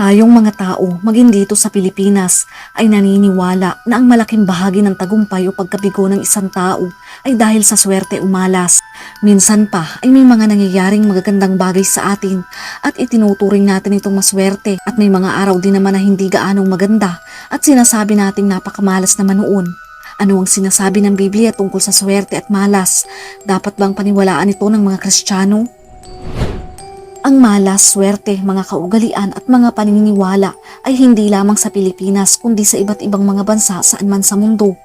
Tayong mga tao, maging dito sa Pilipinas, ay naniniwala na ang malaking bahagi ng tagumpay o pagkabigo ng isang tao ay dahil sa swerte umalas. Minsan pa ay may mga nangyayaring magagandang bagay sa atin at itinuturing natin itong maswerte at may mga araw din naman na hindi gaanong maganda at sinasabi nating napakamalas naman noon. Ano ang sinasabi ng Biblia tungkol sa swerte at malas? Dapat bang paniwalaan ito ng mga Kristiyano? Ang malas, swerte, mga kaugalian at mga paniniwala ay hindi lamang sa Pilipinas kundi sa iba't ibang mga bansa saan man sa mundo.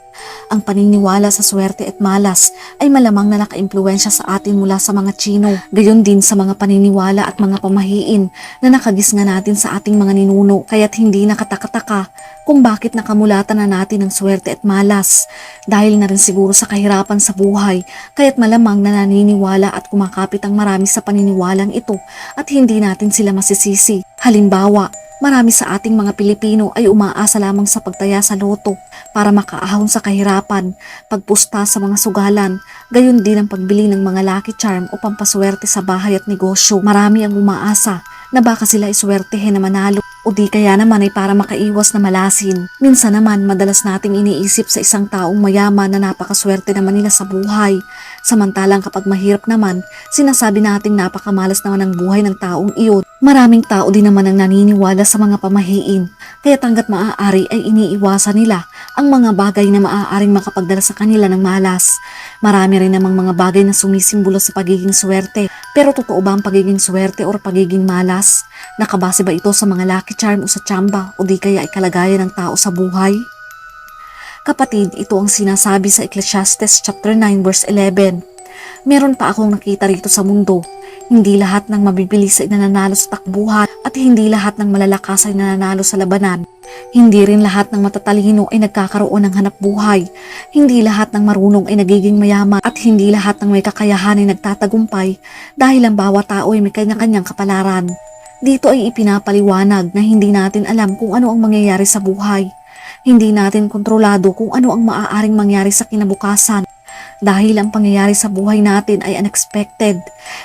Ang paniniwala sa swerte at malas ay malamang na nakaimpluwensya sa atin mula sa mga Chino, gayon din sa mga paniniwala at mga pamahiin na nakagisnga natin sa ating mga ninuno kaya't hindi nakatakataka kung bakit nakamulatan na natin ang swerte at malas. Dahil na rin siguro sa kahirapan sa buhay, kaya't malamang na naniniwala at kumakapit ang marami sa paniniwalang ito at hindi natin sila masisisi. Halimbawa, marami sa ating mga Pilipino ay umaasa lamang sa pagtaya sa loto para makaahon sa kahirapan, pagpusta sa mga sugalan, gayon din ang pagbili ng mga lucky charm o pampaswerte sa bahay at negosyo. Marami ang umaasa na baka sila iswertehin na manalo o di kaya naman ay para makaiwas na malasin. Minsan naman madalas nating iniisip sa isang taong mayaman na napakaswerte naman nila sa buhay. Samantalang kapag mahirap naman, sinasabi nating napakamalas naman ang buhay ng taong iyon. Maraming tao din naman ang naniniwala sa mga pamahiin, kaya tanggat maaari ay iniiwasan nila ang mga bagay na maaaring makapagdala sa kanila ng malas. Marami rin namang mga bagay na sumisimbolo sa pagiging swerte. Pero totoo ba ang pagiging swerte o pagiging malas? Nakabase ba ito sa mga lucky charm o sa tsamba o di kaya ay kalagayan ng tao sa buhay? Kapatid, ito ang sinasabi sa Ecclesiastes chapter 9 verse 11. Meron pa akong nakita rito sa mundo. Hindi lahat ng mabibilis ay nananalo sa takbuhan at hindi lahat ng malalakas ay nananalo sa labanan. Hindi rin lahat ng matatalino ay nagkakaroon ng hanap buhay. Hindi lahat ng marunong ay nagiging mayaman at hindi lahat ng may kakayahan ay nagtatagumpay dahil ang bawat tao ay may kanya-kanyang kapalaran. Dito ay ipinapaliwanag na hindi natin alam kung ano ang mangyayari sa buhay. Hindi natin kontrolado kung ano ang maaaring mangyari sa kinabukasan. Dahil ang pangyayari sa buhay natin ay unexpected.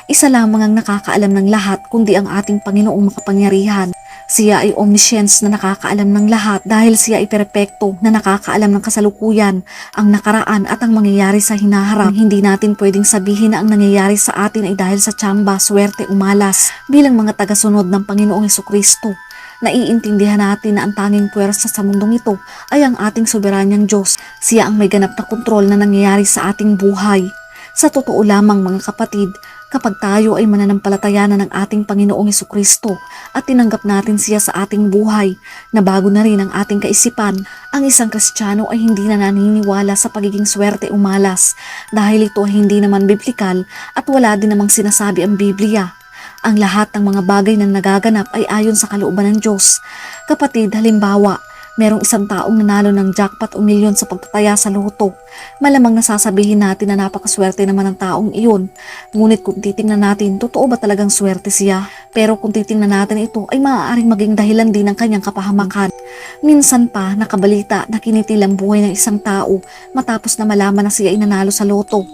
Isa lamang ang nakakaalam ng lahat kundi ang ating Panginoong makapangyarihan. Siya ay omniscience na nakakaalam ng lahat dahil siya ay perpekto na nakakaalam ng kasalukuyan, ang nakaraan at ang mangyayari sa hinaharap. Hindi natin pwedeng sabihin na ang nangyayari sa atin ay dahil sa tsamba, swerte, umalas bilang mga tagasunod ng Panginoong Kristo. Naiintindihan natin na ang tanging puwersa sa mundong ito ay ang ating soberanyang Diyos. Siya ang may ganap na kontrol na nangyayari sa ating buhay. Sa totoo lamang mga kapatid, kapag tayo ay mananampalataya na ng ating Panginoong Kristo at tinanggap natin siya sa ating buhay na bago na rin ang ating kaisipan, ang isang Kristiyano ay hindi na naniniwala sa pagiging swerte umalas dahil ito ay hindi naman biblikal at wala din namang sinasabi ang Biblia. Ang lahat ng mga bagay na nagaganap ay ayon sa kalooban ng Diyos. Kapatid, halimbawa, merong isang taong nanalo ng jackpot o milyon sa pagtataya sa loto. Malamang nasasabihin natin na napakaswerte naman ng taong iyon. Ngunit kung titingnan natin, totoo ba talagang swerte siya? Pero kung titingnan natin ito, ay maaaring maging dahilan din ng kanyang kapahamakan. Minsan pa, nakabalita na kinitil ang buhay ng isang tao matapos na malaman na siya ay nanalo sa loto.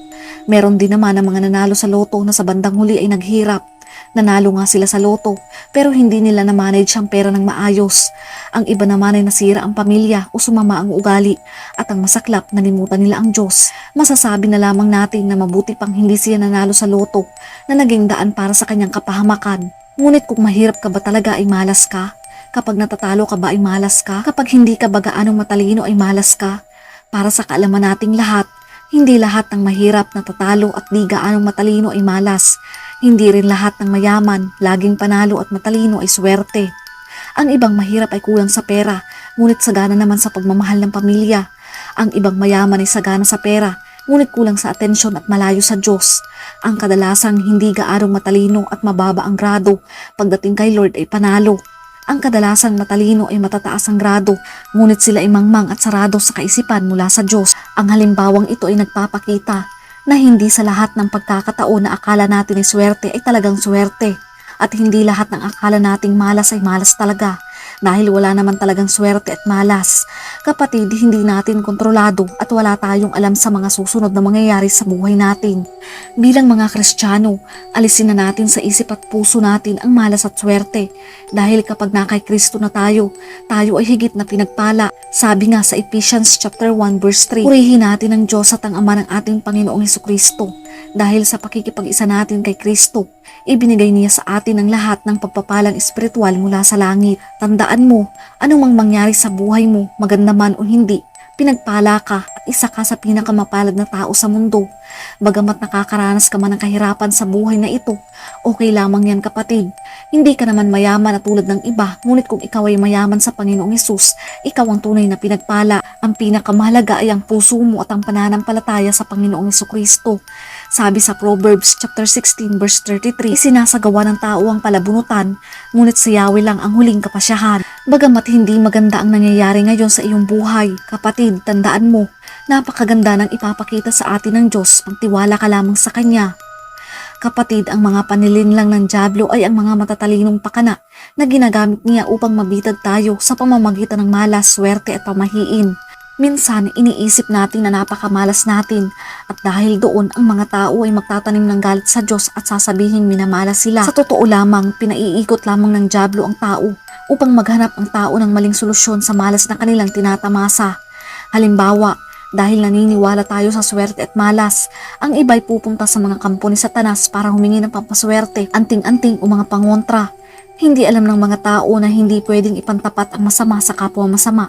Meron din naman ang mga nanalo sa loto na sa bandang huli ay naghirap. Nanalo nga sila sa loto pero hindi nila na-manage ang pera ng maayos. Ang iba naman ay nasira ang pamilya o sumama ang ugali at ang masaklap nalimutan nila ang Diyos. Masasabi na lamang natin na mabuti pang hindi siya nanalo sa loto na naging daan para sa kanyang kapahamakan. Ngunit kung mahirap ka ba talaga ay malas ka? Kapag natatalo ka ba ay malas ka? Kapag hindi ka ba gaanong matalino ay malas ka? Para sa kaalaman nating lahat, hindi lahat ng mahirap na tatalo at di gaanong matalino ay malas. Hindi rin lahat ng mayaman, laging panalo at matalino ay swerte. Ang ibang mahirap ay kulang sa pera, ngunit sagana naman sa pagmamahal ng pamilya. Ang ibang mayaman ay sagana sa pera, ngunit kulang sa atensyon at malayo sa Diyos. Ang kadalasang hindi gaarong matalino at mababa ang grado, pagdating kay Lord ay panalo. Ang kadalasang matalino ay matataas ang grado, ngunit sila ay mangmang at sarado sa kaisipan mula sa Diyos. Ang halimbawang ito ay nagpapakita na hindi sa lahat ng pagkakataon na akala natin ay swerte ay talagang swerte. At hindi lahat ng akala nating malas ay malas talaga. Dahil wala naman talagang swerte at malas. Kapatid, hindi natin kontrolado at wala tayong alam sa mga susunod na mangyayari sa buhay natin. Bilang mga Kristiyano, alisin na natin sa isip at puso natin ang malas at swerte dahil kapag na kay Kristo na tayo, tayo ay higit na pinagpala. Sabi nga sa Ephesians chapter 1 verse 3, Purihin natin ang Diyos at ang Ama ng ating Panginoong Heso Kristo dahil sa pakikipag-isa natin kay Kristo, ibinigay niya sa atin ang lahat ng pagpapalang espiritual mula sa langit. Tandaan mo, anumang mangyari sa buhay mo, maganda man o hindi, pinagpala ka isa ka sa pinakamapalad na tao sa mundo. Bagamat nakakaranas ka man ng kahirapan sa buhay na ito, okay lamang yan kapatid. Hindi ka naman mayaman na tulad ng iba, ngunit kung ikaw ay mayaman sa Panginoong Yesus, ikaw ang tunay na pinagpala. Ang pinakamahalaga ay ang puso mo at ang pananampalataya sa Panginoong Yesu Kristo. Sabi sa Proverbs chapter 16 verse 33, isinasagawa ng tao ang palabunutan, ngunit si Yahweh lang ang huling kapasyahan. Bagamat hindi maganda ang nangyayari ngayon sa iyong buhay, kapatid, tandaan mo, napakaganda ng ipapakita sa atin ng Diyos, magtiwala ka lamang sa Kanya. Kapatid, ang mga panilinlang ng Diablo ay ang mga matatalinong pakana na ginagamit niya upang mabitag tayo sa pamamagitan ng malas, swerte at pamahiin. Minsan, iniisip natin na napakamalas natin at dahil doon ang mga tao ay magtatanim ng galit sa Diyos at sasabihin minamalas sila. Sa totoo lamang, pinaiikot lamang ng Diablo ang tao upang maghanap ang tao ng maling solusyon sa malas na kanilang tinatamasa. Halimbawa, dahil naniniwala tayo sa swerte at malas, ang iba'y pupunta sa mga kampo ni Satanas para humingi ng pampaswerte, anting-anting o mga pangontra. Hindi alam ng mga tao na hindi pwedeng ipantapat ang masama sa kapwa masama.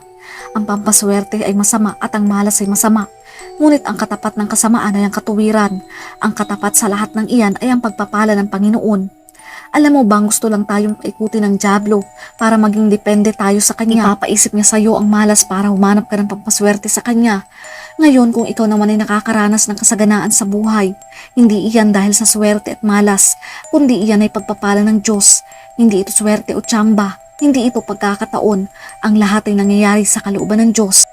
Ang pampaswerte ay masama at ang malas ay masama. Ngunit ang katapat ng kasamaan ay ang katuwiran. Ang katapat sa lahat ng iyan ay ang pagpapala ng Panginoon. Alam mo bang gusto lang tayong paikutin ng Diablo para maging depende tayo sa kanya? Ipapaisip niya sa iyo ang malas para humanap ka ng pampaswerte sa kanya. Ngayon kung ikaw naman ay nakakaranas ng kasaganaan sa buhay, hindi iyan dahil sa swerte at malas, kundi iyan ay pagpapala ng Diyos. Hindi ito swerte o tsamba, hindi ito pagkakataon. Ang lahat ay nangyayari sa kalooban ng Diyos.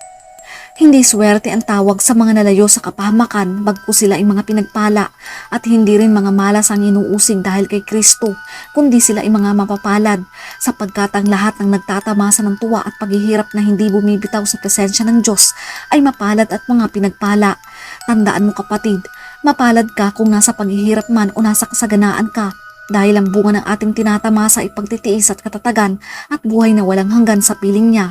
Hindi swerte ang tawag sa mga nalayo sa kapahamakan bagko sila ay mga pinagpala at hindi rin mga malas ang inuusig dahil kay Kristo kundi sila ay mga mapapalad sapagkat ang lahat ng nagtatamasa ng tuwa at paghihirap na hindi bumibitaw sa presensya ng Diyos ay mapalad at mga pinagpala. Tandaan mo kapatid, mapalad ka kung nasa paghihirap man o nasa kasaganaan ka dahil ang bunga ng ating tinatamasa ay pagtitiis at katatagan at buhay na walang hanggan sa piling niya.